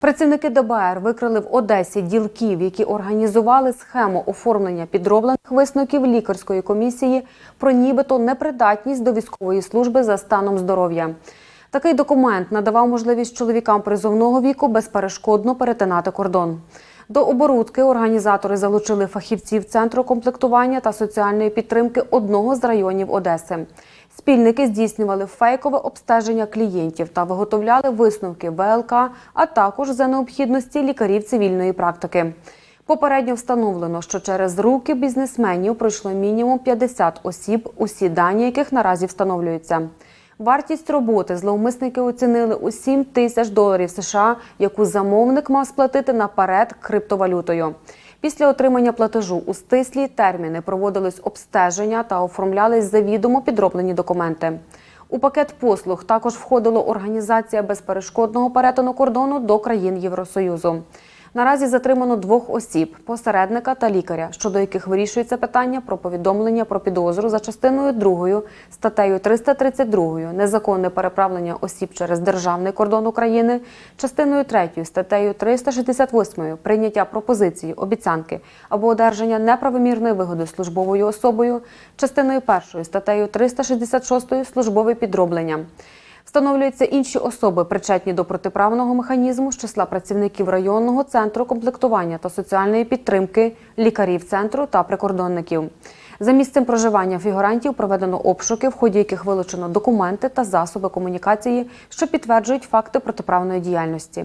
Працівники ДБР викрили в Одесі ділків, які організували схему оформлення підроблених висновків лікарської комісії про нібито непридатність до військової служби за станом здоров'я. Такий документ надавав можливість чоловікам призовного віку безперешкодно перетинати кордон. До оборудки організатори залучили фахівців центру комплектування та соціальної підтримки одного з районів Одеси. Спільники здійснювали фейкове обстеження клієнтів та виготовляли висновки ВЛК, а також за необхідності лікарів цивільної практики. Попередньо встановлено, що через руки бізнесменів пройшло мінімум 50 осіб, усі дані яких наразі встановлюються. Вартість роботи зловмисники оцінили у 7 тисяч доларів США, яку замовник мав сплатити наперед криптовалютою. Після отримання платежу у стислі терміни проводились обстеження та оформлялись завідомо підроблені документи. У пакет послуг також входила організація безперешкодного перетину кордону до країн Євросоюзу. Наразі затримано двох осіб посередника та лікаря, щодо яких вирішується питання про повідомлення про підозру за частиною 2 статтею 332 незаконне переправлення осіб через державний кордон України, частиною 3 статтею 368 прийняття пропозиції, обіцянки або одержання неправомірної вигоди службовою особою, частиною 1 статтею 366 службове підроблення. Встановлюються інші особи, причетні до протиправного механізму з числа працівників районного центру комплектування та соціальної підтримки, лікарів центру та прикордонників. За місцем проживання фігурантів проведено обшуки, в ході яких вилучено документи та засоби комунікації, що підтверджують факти протиправної діяльності.